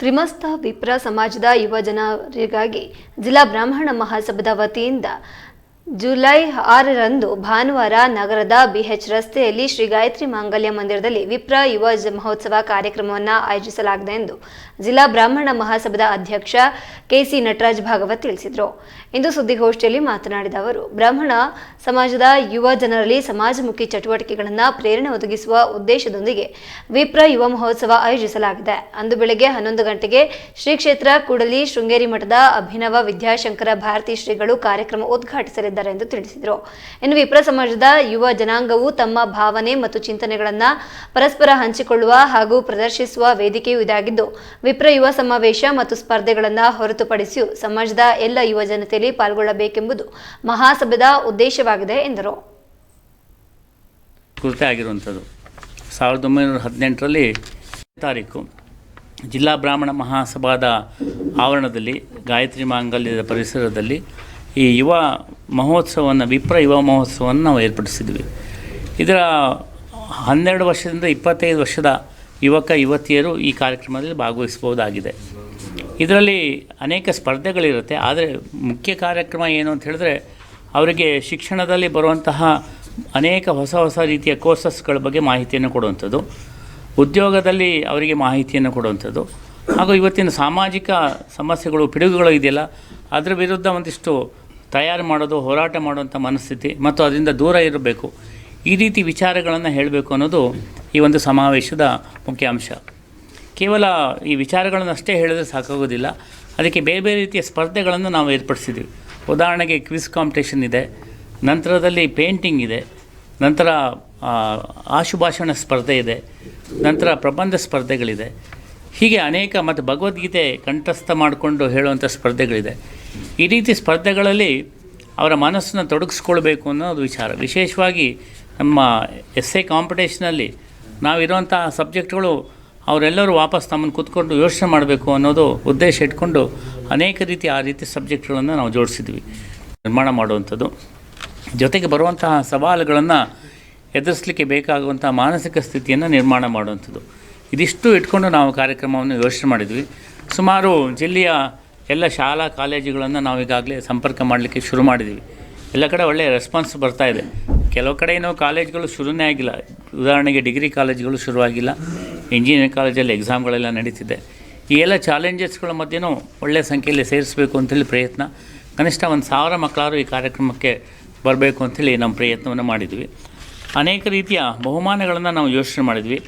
ತ್ರಿಮಸ್ತ ವಿಪ್ರ ಸಮಾಜದ ಯುವ ಜನರಿಗಾಗಿ ಜಿಲ್ಲಾ ಬ್ರಾಹ್ಮಣ ಮಹಾಸಭಾದ ವತಿಯಿಂದ ಜುಲೈ ಆರರಂದು ಭಾನುವಾರ ನಗರದ ಬಿಎಚ್ ರಸ್ತೆಯಲ್ಲಿ ಶ್ರೀ ಗಾಯತ್ರಿ ಮಾಂಗಲ್ಯ ಮಂದಿರದಲ್ಲಿ ವಿಪ್ರ ಯುವ ಮಹೋತ್ಸವ ಕಾರ್ಯಕ್ರಮವನ್ನು ಆಯೋಜಿಸಲಾಗಿದೆ ಎಂದು ಜಿಲ್ಲಾ ಬ್ರಾಹ್ಮಣ ಮಹಾಸಭಾದ ಅಧ್ಯಕ್ಷ ಕೆಸಿ ನಟರಾಜ್ ಭಾಗವತ್ ತಿಳಿಸಿದರು. ಇಂದು ಸುದ್ದಿಗೋಷ್ಠಿಯಲ್ಲಿ ಮಾತನಾಡಿದ ಅವರು, ಬ್ರಾಹ್ಮಣ ಸಮಾಜದ ಯುವ ಜನರಲ್ಲಿ ಸಮಾಜಮುಖಿ ಚಟುವಟಿಕೆಗಳನ್ನು ಪ್ರೇರಣೆ ಒದಗಿಸುವ ಉದ್ದೇಶದೊಂದಿಗೆ ವಿಪ್ರ ಯುವ ಮಹೋತ್ಸವ ಆಯೋಜಿಸಲಾಗಿದೆ. ಅಂದು ಬೆಳಗ್ಗೆ ಹನ್ನೊಂದು ಗಂಟೆಗೆ ಶ್ರೀ ಕ್ಷೇತ್ರ ಕೂಡಲಿ ಶೃಂಗೇರಿ ಮಠದ ಅಭಿನವ ವಿದ್ಯಾಶಂಕರ ಭಾರತಿ ಶ್ರೀಗಳು ಕಾರ್ಯಕ್ರಮ ಉದ್ಘಾಟಿಸಲಿದ್ದಾರೆ ಎಂದು ತಿಳಿಸಿದರು. ಇನ್ನು ವಿಪ್ರ ಸಮಾಜದ ಯುವ ಜನಾಂಗವು ತಮ್ಮ ಭಾವನೆ ಮತ್ತು ಚಿಂತನೆಗಳನ್ನು ಪರಸ್ಪರ ಹಂಚಿಕೊಳ್ಳುವ ಹಾಗೂ ಪ್ರದರ್ಶಿಸುವ ವೇದಿಕೆಯೂ ಇದಾಗಿದ್ದು, ವಿಪ್ರ ಯುವ ಸಮಾವೇಶ ಮತ್ತು ಸ್ಪರ್ಧೆಗಳನ್ನು ಹೊರತುಪಡಿಸಿಯೂ ಸಮಾಜದ ಎಲ್ಲ ಯುವ ಜನತೆಯಲ್ಲಿ ಪಾಲ್ಗೊಳ್ಳಬೇಕೆಂಬುದು ಮಹಾಸಭೆದ ಉದ್ದೇಶವಾಗಿದೆ ಎಂದರು. ಆಗಿರುವಂಥದ್ದು. ಸಾವಿರದ ಒಂಬೈನೂರ ಹದಿನೆಂಟರಲ್ಲಿ ತಾರೀಕು ಜಿಲ್ಲಾ ಬ್ರಾಹ್ಮಣ ಮಹಾಸಭಾದ ಆವರಣದಲ್ಲಿ, ಗಾಯತ್ರಿ ಮಾಂಗಲ್ಯದ ಪರಿಸರದಲ್ಲಿ ಈ ಯುವ ಮಹೋತ್ಸವವನ್ನು, ವಿಪ್ರ ಯುವ ಮಹೋತ್ಸವವನ್ನು ನಾವು ಏರ್ಪಡಿಸಿದ್ವಿ. ಇದರ ಹನ್ನೆರಡು ವರ್ಷದಿಂದ ಇಪ್ಪತ್ತೈದು ವರ್ಷದ ಯುವಕ, ಯುವತಿಯರು ಈ ಕಾರ್ಯಕ್ರಮದಲ್ಲಿ ಭಾಗವಹಿಸ್ಬೋದಾಗಿದೆ ಇದರಲ್ಲಿ ಅನೇಕ ಸ್ಪರ್ಧೆಗಳಿರುತ್ತೆ. ಆದರೆ ಮುಖ್ಯ ಕಾರ್ಯಕ್ರಮ ಏನು ಅಂತ ಹೇಳಿದ್ರೆ, ಅವರಿಗೆ ಶಿಕ್ಷಣದಲ್ಲಿ ಬರುವಂತಹ ಅನೇಕ ಹೊಸ ಹೊಸ ರೀತಿಯ ಕೋರ್ಸಸ್ಗಳ ಬಗ್ಗೆ ಮಾಹಿತಿಯನ್ನು ಕೊಡುವಂಥದ್ದು, ಉದ್ಯೋಗದಲ್ಲಿ ಅವರಿಗೆ ಮಾಹಿತಿಯನ್ನು ಕೊಡುವಂಥದ್ದು, ಹಾಗೂ ಇವತ್ತಿನ ಸಾಮಾಜಿಕ ಸಮಸ್ಯೆಗಳು, ಪಿಡುಗುಗಳು ಇದೆಯಲ್ಲ, ಅದರ ವಿರುದ್ಧ ಒಂದಿಷ್ಟು ತಯಾರು ಮಾಡೋದು, ಹೋರಾಟ ಮಾಡುವಂಥ ಮನಸ್ಥಿತಿ ಮತ್ತು ಅದರಿಂದ ದೂರ ಇರಬೇಕು. ಈ ರೀತಿ ವಿಚಾರಗಳನ್ನು ಹೇಳಬೇಕು ಅನ್ನೋದು ಈ ಒಂದು ಸಮಾವೇಶದ ಮುಖ್ಯ ಅಂಶ. ಕೇವಲ ಈ ವಿಚಾರಗಳನ್ನಷ್ಟೇ ಹೇಳಿದ್ರೆ ಸಾಕಾಗೋದಿಲ್ಲ. ಅದಕ್ಕೆ ಬೇರೆ ಬೇರೆ ರೀತಿಯ ಸ್ಪರ್ಧೆಗಳನ್ನು ನಾವು ಏರ್ಪಡಿಸಿದ್ದೀವಿ. ಉದಾಹರಣೆಗೆ ಕ್ವಿಸ್ ಕಾಂಪಿಟೇಷನ್ ಇದೆ, ನಂತರದಲ್ಲಿ ಪೇಂಟಿಂಗ್ ಇದೆ, ನಂತರ ಆಶುಭಾಷಣ ಸ್ಪರ್ಧೆ ಇದೆ, ನಂತರ ಪ್ರಬಂಧ ಸ್ಪರ್ಧೆಗಳಿದೆ. ಹೀಗೆ ಅನೇಕ ಮತ್ತು ಭಗವದ್ಗೀತೆ ಕಂಠಸ್ಥ ಮಾಡಿಕೊಂಡು ಹೇಳುವಂಥ ಸ್ಪರ್ಧೆಗಳಿದೆ. ಈ ರೀತಿ ಸ್ಪರ್ಧೆಗಳಲ್ಲಿ ಅವರ ಮನಸ್ಸನ್ನು ತೊಡಗಿಸ್ಕೊಳ್ಬೇಕು ಅನ್ನೋದು ವಿಚಾರ. ವಿಶೇಷವಾಗಿ ನಮ್ಮ ಎಸ್ ಎ ಕಾಂಪಿಟೇಷನಲ್ಲಿ ನಾವಿರುವಂತಹ ಸಬ್ಜೆಕ್ಟ್ಗಳು ಅವರೆಲ್ಲರೂ ವಾಪಸ್ ತಮ್ಮನ್ನು ಕೂತ್ಕೊಂಡು ಯೋಚನೆ ಮಾಡಬೇಕು ಅನ್ನೋದು ಉದ್ದೇಶ ಇಟ್ಕೊಂಡು ಅನೇಕ ರೀತಿ ಆ ರೀತಿ ಸಬ್ಜೆಕ್ಟ್ಗಳನ್ನು ನಾವು ಜೋಡಿಸಿದ್ವಿ. ನಿರ್ಮಾಣ ಮಾಡುವಂಥದ್ದು. ಜೊತೆಗೆ ಬರುವಂತಹ ಸವಾಲುಗಳನ್ನು ಎದುರಿಸಲಿಕ್ಕೆ ಬೇಕಾಗುವಂಥ ಮಾನಸಿಕ ಸ್ಥಿತಿಯನ್ನು ನಿರ್ಮಾಣ ಮಾಡುವಂಥದ್ದು. ಇದಿಷ್ಟು ಇಟ್ಕೊಂಡು ನಾವು ಕಾರ್ಯಕ್ರಮವನ್ನು ಯೋಚನೆ ಮಾಡಿದ್ವಿ. ಸುಮಾರು ಜಿಲ್ಲೆಯ ಎಲ್ಲ ಶಾಲಾ ಕಾಲೇಜುಗಳನ್ನು ನಾವು ಈಗಾಗಲೇ ಸಂಪರ್ಕ ಮಾಡಲಿಕ್ಕೆ ಶುರು ಮಾಡಿದ್ವಿ. ಎಲ್ಲ ಕಡೆ ಒಳ್ಳೆಯ ರೆಸ್ಪಾನ್ಸ್ ಬರ್ತಾ ಇದೆ. ಕೆಲವು ಕಡೆ ಏನೋ ಕಾಲೇಜ್ಗಳು ಶುರುನೇ ಆಗಿಲ್ಲ. ಉದಾಹರಣೆಗೆ ಡಿಗ್ರಿ ಕಾಲೇಜ್ಗಳು ಶುರುವಾಗಿಲ್ಲ. ಇಂಜಿನಿಯರಿಂಗ್ ಕಾಲೇಜಲ್ಲಿ ಎಕ್ಸಾಮ್ಗಳೆಲ್ಲ ನಡೀತಿದೆ. ಈ ಎಲ್ಲ ಚಾಲೆಂಜಸ್ಗಳ ಮಧ್ಯೆನೂ ಒಳ್ಳೆಯ ಸಂಖ್ಯೆಯಲ್ಲಿ ಸೇರಿಸಬೇಕು ಅಂತೇಳಿ ಪ್ರಯತ್ನ. ಕನಿಷ್ಠ ಒಂದು ಸಾವಿರ ಮಕ್ಕಳಾರು ಈ ಕಾರ್ಯಕ್ರಮಕ್ಕೆ ಬರಬೇಕು ಅಂಥೇಳಿ ನಮ್ಮ ಪ್ರಯತ್ನವನ್ನು ಮಾಡಿದ್ವಿ. ಅನೇಕ ರೀತಿಯ ಬಹುಮಾನಗಳನ್ನು ನಾವು ಯೋಚನೆ ಮಾಡಿದ್ವಿ.